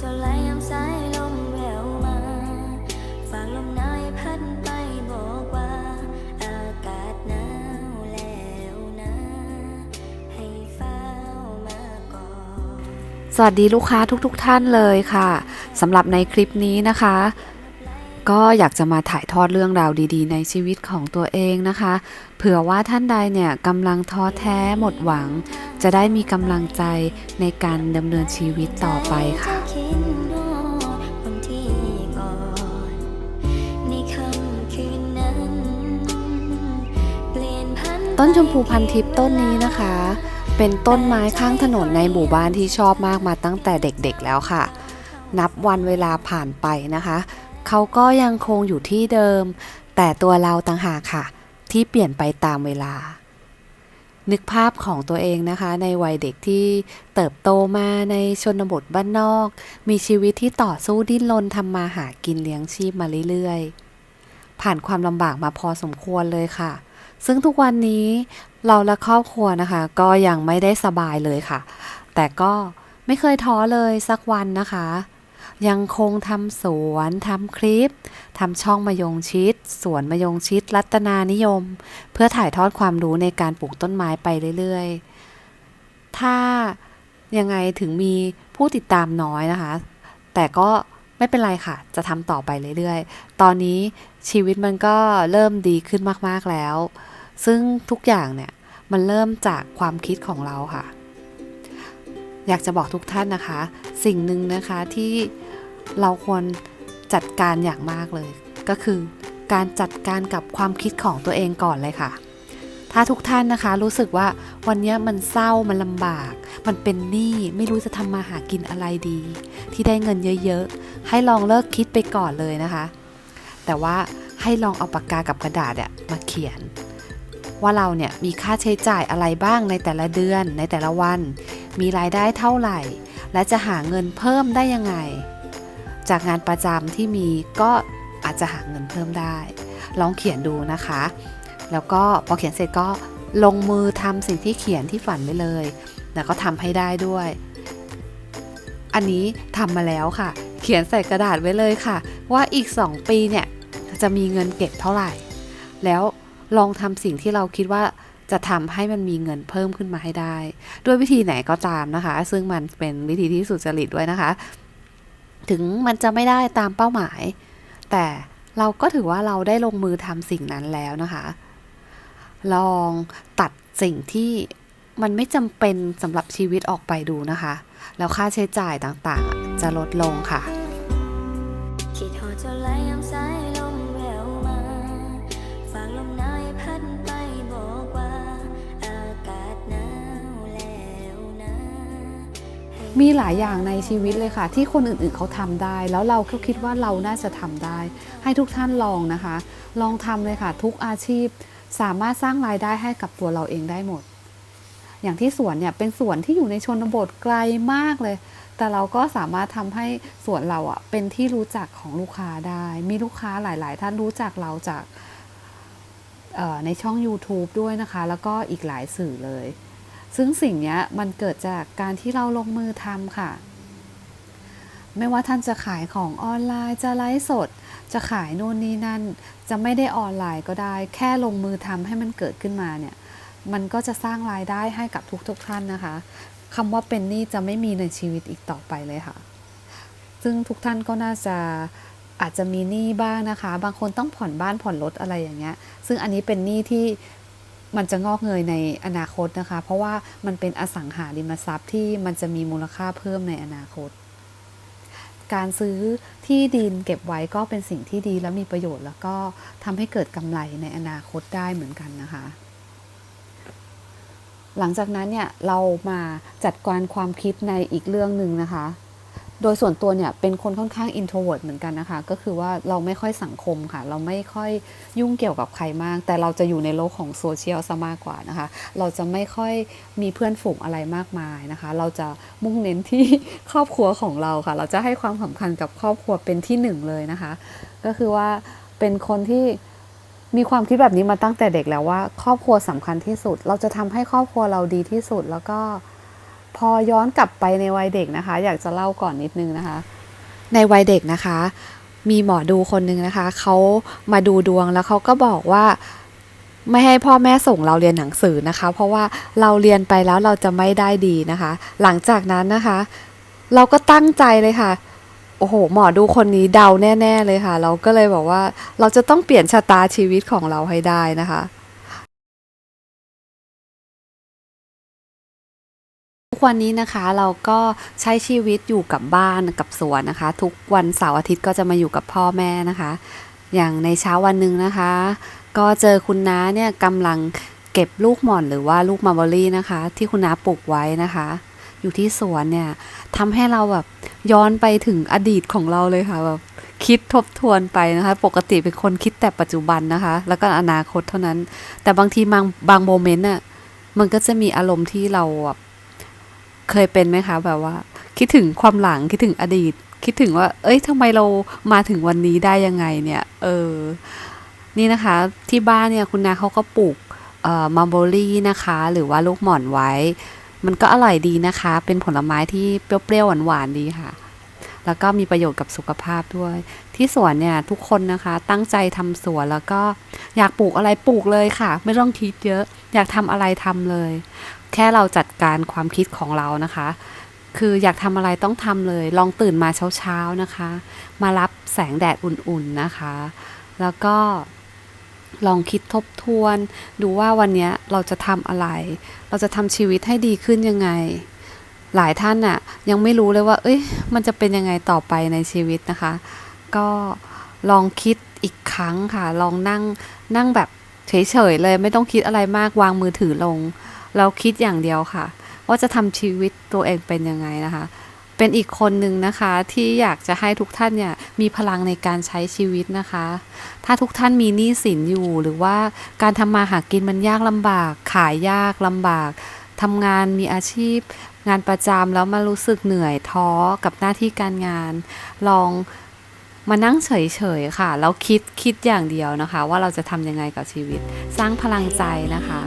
จ้าไหลยามสายลมแววมาฝากลมหนาวพัดไปบอกว่า อากาศหนาวแล้วนะ ให้เฝ้ามาก่อนสวัสดีลูกค้าทุกๆทท่านเลยค่ะสำหรับในคลิปนี้นะคะ ก็อยากจะมาถ่ายทอดเรื่องราวดีๆ ในชีวิตของตัวเองนะคะ เผื่อว่าท่านใดเนี่ยกำลังท้อแท้หมดหวัง จะได้มีกำลังใจในการดำเนินชีวิตต่อไปค่ะ ต้นชมพูพันทิพย์ต้นนี้นะคะ เป็นต้นไม้ข้างถนนในหมู่บ้านที่ชอบมากมาตั้งแต่เด็กๆแล้วค่ะ นับวันเวลาผ่านไปนะคะ เขาก็ยังคงอยู่ที่เดิม แต่ตัวเราต่างหากค่ะ ที่เปลี่ยนไปตามเวลา นึกภาพของตัวเองนะคะ ในวัยเด็กที่เติบโตมาในชนบทบ้านนอก มีชีวิตที่ต่อสู้ดิ้นรนทำมาหากินเลี้ยงชีพมาเรื่อยๆ ผ่านความลำบากมาพอสมควรเลยค่ะ ซึ่งทุกวันนี้เราและครอบครัวนะคะ ก็ยังไม่ได้สบายเลยค่ะ แต่ก็ไม่เคยท้อเลยสักวันนะคะ ยังคงทำสวนทำคลิปทำช่องมะยงชิด สวนมะยงชิด รัตนานิยม เพื่อถ่ายทอดความรู้ในการปลูกต้นไม้ไปเรื่อยๆ ถ้ายังไงถึงมีผู้ติดตามน้อยนะคะ แต่ก็ ไม่เป็นไรค่ะ จะทำต่อไปเรื่อยๆ ตอนนี้ชีวิตมันก็เริ่มดีขึ้นมากๆแล้ว ซึ่งทุกอย่างเนี่ยมันเริ่มจากความคิดของเราค่ะ อยากจะบอกทุกท่านนะคะ สิ่งหนึ่งนะคะที่เราควรจัดการอย่างมากเลย ก็คือการจัดการกับความคิดของตัวเองก่อนเลยค่ะ ถ้าทุกท่านนะคะ รู้สึกว่าวันนี้มันเศร้ามันลำบาก มันเป็นหนี้ไม่รู้จะทำมาหากินอะไรดี ที่ได้เงินเยอะๆ ให้ลองเลิกคิดไปก่อนเลยนะคะ แต่ว่าให้ลองเอาปากกากับกระดาษอะมาเขียน ว่าเราเนี่ยมีค่าใช้จ่ายอะไรบ้างในแต่ละเดือนในแต่ละวัน มีรายได้เท่าไหร่ และจะหาเงินเพิ่มได้ยังไง จากงานประจำที่มีก็อาจจะหาเงินเพิ่มได้ ลองเขียนดูนะคะ แล้วก็พอเขียนเสร็จก็ลงมือทำสิ่งที่เขียนที่ฝันไว้เลยแล้วก็ทำให้ได้ด้วย อันนี้ทำมาแล้วค่ะ เขียนใส่กระดาษไว้เลยค่ะ ว่าอีก 2 ปีเนี่ยจะมีเงินเก็บเท่าไหร่ แล้วลองทำสิ่งที่เราคิดว่าจะทำให้มันมีเงินเพิ่มขึ้นมาให้ได้ ด้วยวิธีไหนก็ตามนะคะ ซึ่งมันเป็นวิธีที่สุจริตด้วยนะคะ ถึงมันจะไม่ได้ตามเป้าหมาย แต่เราก็ถือว่าเราได้ลงมือทำสิ่งนั้นแล้วนะคะ ลองตัดสิ่งที่มันไม่จำเป็นสำหรับชีวิตออกไปดูนะคะ แล้วค่าใช้จ่ายต่างๆอะจะลดลงค่ะคิดฮอดเจ้าไหลยามสายลมแววมาฝากลมหนาวให้พัดไปบอกว่า อากาศหนาวแล้วนะให้มีหลายอย่างในชีวิตเลยค่ะ ที่คนอื่นๆเขาทำได้ แล้วเราก็คิดว่าเราน่าจะทำได้ ให้ทุกท่านลองนะคะ ลองทำเลยค่ะ ทุกอาชีพ สามารถสร้างรายได้ให้กับตัวเราเองได้หมด อย่างที่สวนเนี่ยเป็นสวนที่อยู่ในชนบทไกลมากเลย แต่เราก็สามารถทำให้สวนเราอะเป็นที่รู้จักของลูกค้าได้ มีลูกค้าหลาย ๆ ท่านรู้จักเราจากในช่อง YouTube ด้วยนะคะ แล้วก็อีกหลายสื่อเลย ซึ่งสิ่งเนี้ยมันเกิดจากการที่เราลงมือทำค่ะ ไม่ว่าท่านจะขายของออนไลน์จะไลฟ์สด จะขายนู่นนี่นั่น จะไม่ได้ออนไลน์ก็ได้ แค่ลงมือทำให้มันเกิดขึ้นมาเนี่ย มันก็จะสร้างรายได้ให้กับทุกๆทท่านนะคะคำว่าเป็นหนี้จะไม่มีในชีวิตอีกต่อไปเลยค่ะ ซึ่งทุกท่านก็น่าจะอาจจะมีหนี้บ้างนะคะ บางคนต้องผ่อนบ้านผ่อนรถอะไรอย่างเงี้ย ซึ่งอันนี้เป็นหนี้ที่มันจะงอกเงยในอนาคตนะคะ เพราะว่ามันเป็นอสังหาริมทรัพย์ที่มันจะมีมูลค่าเพิ่มในอนาคต การซื้อที่ดินเก็บไว้ก็เป็นสิ่งที่ดีและมีประโยชน์ แล้วก็ทำให้เกิดกำไรในอนาคตได้เหมือนกันนะคะ หลังจากนั้นเนี่ยเรามาจัดการความคิดในอีกเรื่องหนึ่งนะคะ โดยส่วนตัวเนี่ยเป็นคนค่อนข้าง introvert เหมือนกันนะคะ ก็คือว่าเราไม่ค่อยสังคมค่ะ เราไม่ค่อยยุ่งเกี่ยวกับใครมาก แต่เราจะอยู่ในโลกของโซเชียลซะมากกว่านะคะ เราจะไม่ค่อยมีเพื่อนฝูงอะไรมากมายนะคะ เราจะมุ่งเน้นที่ครอบครัวของเราค่ะ เราจะให้ความสำคัญกับครอบครัวเป็นที่หนึ่งเลยนะคะ ก็คือว่าเป็นคนที่มีความคิดแบบนี้มาตั้งแต่เด็กแล้วว่า ครอบครัวสำคัญที่สุด เราจะทำให้ครอบครัวเราดีที่สุดแล้วก็ พอย้อนกลับไปในวัยเด็กนะคะ อยากจะเล่าก่อนนิดนึงนะคะ ในวัยเด็กนะคะ มีหมอดูคนหนึ่งนะคะเขามาดูดวงแล้วเขาก็บอกว่าไม่ให้พ่อแม่ส่งเราเรียนหนังสือนะคะ เพราะว่าเราเรียนไปแล้วเราจะไม่ได้ดีนะคะ หลังจากนั้นนะคะ เราก็ตั้งใจเลยค่ะ โอ้โห หมอดูคนนี้เดาแน่ ๆ เลยค่ะ เราก็เลยบอกว่าเราจะต้องเปลี่ยนชะตาชีวิตของเราให้ได้นะคะ วันนี้นะคะเราก็ใช้ชีวิตอยู่กับบ้านกับสวนนะคะ ทุกวันเสาร์อาทิตย์ก็จะมาอยู่กับพ่อแม่นะคะ อย่างในเช้าวันหนึ่งนะคะ ก็เจอคุณน้าเนี่ยกำลังเก็บลูกหม่อนหรือว่าลูกมาร์เบอรี่นะคะ ที่คุณน้าปลูกไว้นะคะ อยู่ที่สวนเนี่ยทำให้เราแบบย้อนไปถึงอดีตของเราเลยค่ะแบบคิดทบทวนไปนะคะ ปกติเป็นคนคิดแต่ปัจจุบันนะคะ แล้วก็อนาคตเท่านั้น แต่บางทีบางบางโมเมนต์น่ะมันก็จะมีอารมณ์ที่เราแบบ เคยเป็นไหมคะ แบบว่า คิดถึงความหลังคิดถึงอดีต คิดถึงว่า เอ้ยทำไมเรามาถึงวันนี้ได้ยังไงเนี่ย เออ นี่นะคะ ที่บ้านเนี่ยคุณนาเขาก็ปลูกเอ่อมัมโบรี่นะคะ หรือว่าลูกหม่อนไว้ มันก็อร่อยดีนะคะ เป็นผลไม้ที่เปรี้ยวๆหวานๆดีค่ะ แล้วก็มีประโยชน์กับสุขภาพด้วย ที่สวนเนี่ยทุกคนนะคะ ตั้งใจทำสวนแล้วก็อยากปลูกอะไรปลูกเลยค่ะ ไม่ต้องคิดเยอะ อยากทำอะไรทำเลย แค่เราจัดการความคิดของเรานะคะ คืออยากทำอะไรต้องทำเลย ลองตื่นมาเช้าๆนะคะ มารับแสงแดดอุ่นๆนะคะ แล้วก็ลองคิดทบทวน ดูว่าวันนี้เราจะทำอะไร เราจะทำชีวิตให้ดีขึ้นยังไง หลายท่านน่ะยังไม่รู้เลยว่า เอ้ย มันจะเป็นยังไงต่อไปในชีวิตนะคะ ก็ลองคิดอีกครั้งค่ะ ลองนั่งนั่งแบบเฉยๆเลย ไม่ต้องคิดอะไรมากวางมือถือลง เราคิดอย่างเดียวค่ะ ว่าจะทำชีวิตตัวเองเป็นยังไงนะคะ เป็นอีกคนหนึ่งนะคะที่อยากจะให้ทุกท่านเนี่ยมีพลังในการใช้ชีวิตนะคะ ถ้าทุกท่านมีหนี้สินอยู่หรือว่าการทำมาหากินมันยากลำบาก ขายยากลำบากทำงานมีอาชีพ งานประจำแล้วมารู้สึกเหนื่อยท้อกับหน้าที่การงาน ลองมานั่งเฉยๆค่ะ แล้วคิดคิดอย่างเดียวนะคะ ว่าเราจะทำยังไงกับชีวิต สร้างพลังใจนะคะ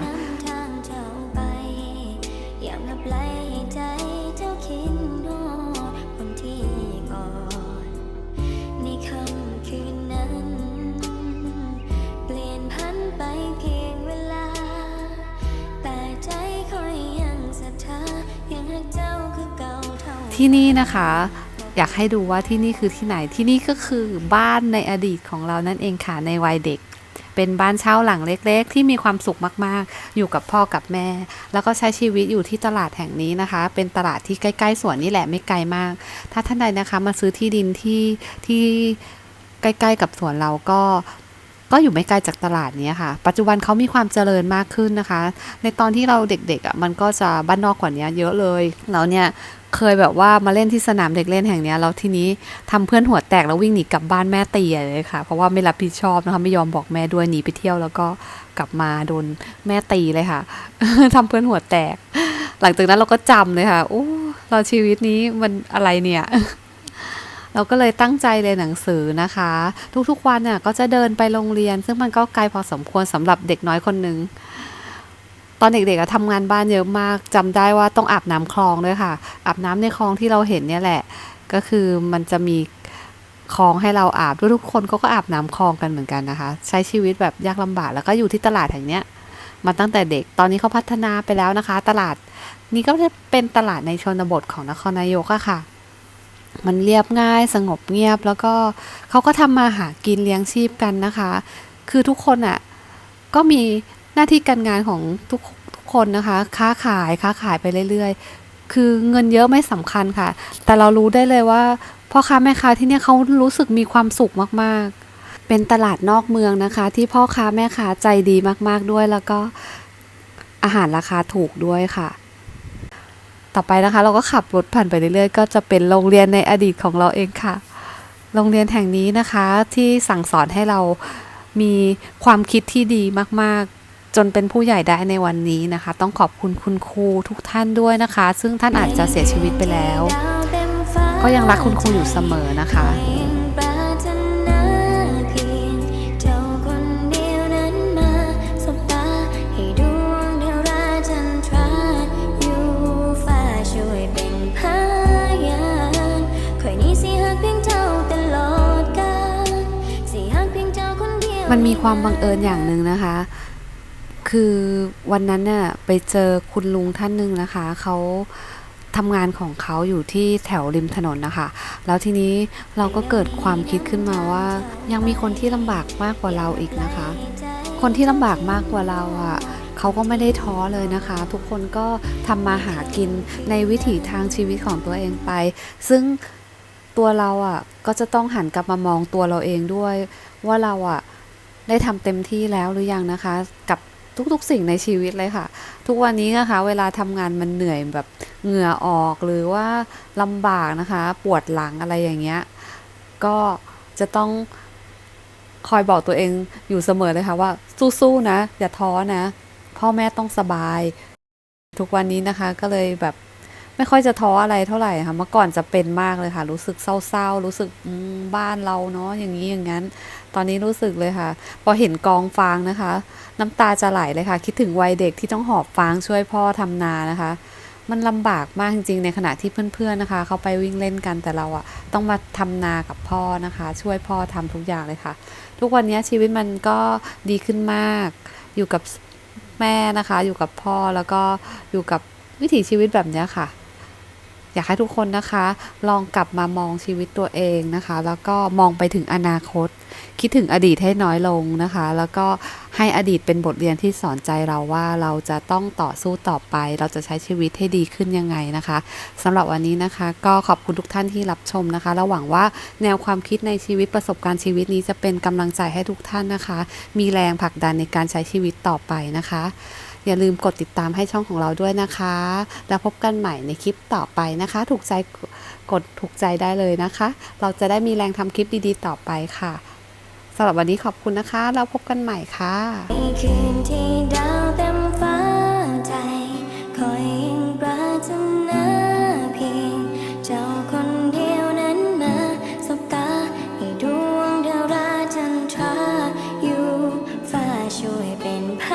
ที่นี่นะคะ อยากให้ดูว่าที่นี่คือที่ไหนที่นี่ก็คือบ้านในอดีตของเรานั่นเองค่ะในวัยเด็ก เป็นบ้านเช่าหลังเล็กๆ ที่มีความสุขมากๆ อยู่กับพ่อกับแม่ แล้วก็ใช้ชีวิตอยู่ที่ตลาดแห่งนี้นะคะ เป็นตลาดที่ใกล้ๆสวนนี่แหละไม่ไกลมาก ถ้าท่านใดนะคะมาซื้อที่ดินที่ที่ใกล้ๆ กับสวนเราก็ก็อยู่ไม่ไกลจากตลาดนี้ค่ะ ปัจจุบันเขามีความเจริญมากขึ้นนะคะ ในตอนที่เราเด็กๆอะมันก็จะบ้านนอกกว่านี้เยอะเลย แล้วเนี่ย เคยแบบว่ามาเล่นที่สนามเด็กเล่นแห่งนี้แล้วทีนี้ทำเพื่อนหัวแตกแล้ววิ่งหนีกลับบ้านแม่ตีเลยค่ะ เพราะว่าไม่รับผิดชอบนะคะไม่ยอมบอกแม่ด้วยหนีไปเที่ยวแล้วก็กลับมาโดนแม่ตีเลยค่ะทำเพื่อนหัวแตก หลังจากนั้นเราก็จำเลยค่ะโอ้เราชีวิตนี้มันอะไรเนี่ยเราก็เลยตั้งใจเรียนหนังสือนะคะ ทุกๆวันน่ะก็จะเดินไปโรงเรียน ซึ่งมันก็ไกลพอสมควรสำหรับเด็กน้อยคนหนึ่ง อนเด็กๆอะทำงานบ้านเยอะมากจำได้ว่าต้องอาบน้ำคลองด้วยค่ะ อาบน้ำในคลองที่เราเห็นเนี่ยแหละ ก็คือมันจะมีคลองให้เราอาบทุกๆคนเขาก็อาบน้ำคลองกันเหมือนกันนะคะ ใช้ชีวิตแบบยากลำบากแล้วก็อยู่ที่ตลาดแห่งเนี้ยมาตั้งแต่เด็กตอนนี้เขาพัฒนาไปแล้วนะคะ ตลาดนี้ก็จะเป็นตลาดในชนบทของนครนายกอะค่ะ มันเรียบง่ายสงบเงียบแล้วก็เขาก็ทำมาหากินเลี้ยงชีพกันนะคะ คือทุกคนอะก็มีหน้าที่การงานของทุก คนนะคะ ค้าขายค้าขายไปเรื่อยๆ คือเงินเยอะไม่สำคัญค่ะ แต่เรารู้ได้เลยว่าพ่อค้าแม่ค้าที่เนี่ยเขารู้สึกมีความสุขมากๆ เป็นตลาดนอกเมืองนะคะ ที่พ่อค้าแม่ค้าใจดีมากๆด้วย แล้วก็อาหารราคาถูกด้วยค่ะ ต่อไปนะคะ เราก็ขับรถผ่านไปเรื่อยๆ ก็จะเป็นโรงเรียนในอดีตของเราเองค่ะ โรงเรียนแห่งนี้นะคะที่สั่งสอนให้เรามีความคิดที่ดีมากๆ จนเป็นผู้ใหญ่ได้ในวันนี้นะคะ ต้องขอบคุณคุณครูทุกท่านด้วยนะคะ ซึ่งท่านอาจจะเสียชีวิตไปแล้ว ก็ยังรักคุณครูอยู่เสมอนะคะมันมีความบังเอิญอย่างหนึ่งนะคะ คือวันนั้นน่ะไปเจอคุณลุงท่านหนึ่งนะคะ เขาทำงานของเขาอยู่ที่แถวริมถนนนะคะ แล้วทีนี้เราก็เกิดความคิดขึ้นมาว่า ยังมีคนที่ลำบากมากกว่าเราอีกนะคะ คนที่ลำบากมากกว่าเราอะเขาก็ไม่ได้ท้อเลยนะคะ ทุกคนก็ทำมาหากินในวิถีทางชีวิตของตัวเองไป ซึ่งตัวเราอะก็จะต้องหันกลับมามองตัวเราเองด้วย ว่าเราอะได้ทำเต็มที่แล้วหรือยังนะคะ กับ ทุกๆ สิ่งในชีวิตเลยค่ะ ทุกวันนี้นะคะ เวลาทำงานมันเหนื่อยแบบเหงื่อออกหรือว่าลำบากนะคะ ปวดหลังอะไรอย่างเงี้ยก็จะต้องคอยบอกตัวเองอยู่เสมอเลยค่ะว่าสู้ๆนะอย่าท้อนะ พ่อแม่ต้องสบาย ทุกวันนี้นะคะก็เลยแบบไม่ค่อยจะท้ออะไรเท่าไหร่ค่ะเมื่อก่อนจะเป็นมากเลยค่ะ รู้สึกเศร้าๆ รู้สึกบ้านเราเนาะอย่างนี้อย่างนั้น ตอนนี้รู้สึกเลยค่ะ พอเห็นกองฟางนะคะ น้ำตาจะไหลเลยค่ะ คิดถึงวัยเด็กที่ต้องหอบฟางช่วยพ่อทำนานะคะ มันลำบากมากจริงๆ ในขณะที่เพื่อนๆนะคะ เขาไปวิ่งเล่นกันแต่เราอะต้องมาทำนากับพ่อนะคะ ช่วยพ่อทำทุกอย่างเลยค่ะ ทุกวันนี้ชีวิตมันก็ดีขึ้นมาก อยู่กับแม่นะคะ อยู่กับพ่อแล้วก็อยู่กับวิถีชีวิตแบบนี้ค่ะ อยากให้ทุกคนนะคะ ลองกลับมามองชีวิตตัวเองนะคะ แล้วก็มองไปถึงอนาคต คิดถึงอดีตให้น้อยลงนะคะ แล้วก็ให้อดีตเป็นบทเรียนที่สอนใจเราว่าเราจะต้องต่อสู้ต่อไป เราจะใช้ชีวิตให้ดีขึ้นยังไงนะคะสำหรับวันนี้นะคะ ก็ขอบคุณทุกท่านที่รับชมนะคะและหวังว่าแนวความคิดในชีวิตประสบการณ์ชีวิตนี้จะเป็นกำลังใจให้ทุกท่านนะคะ มีแรงผลักดันในการใช้ชีวิตต่อไปนะคะ อย่าลืมกดติดตามให้ช่องของเราด้วยนะคะ แล้วพบกันใหม่ในคลิปต่อไปนะคะ ถูกใจกดถูกใจได้เลยนะคะ เราจะได้มีแรงทำคลิปดีๆต่อไปค่ะสำหรับวันนี้ขอบคุณนะคะแล้วพบกันใหม่ค่ะ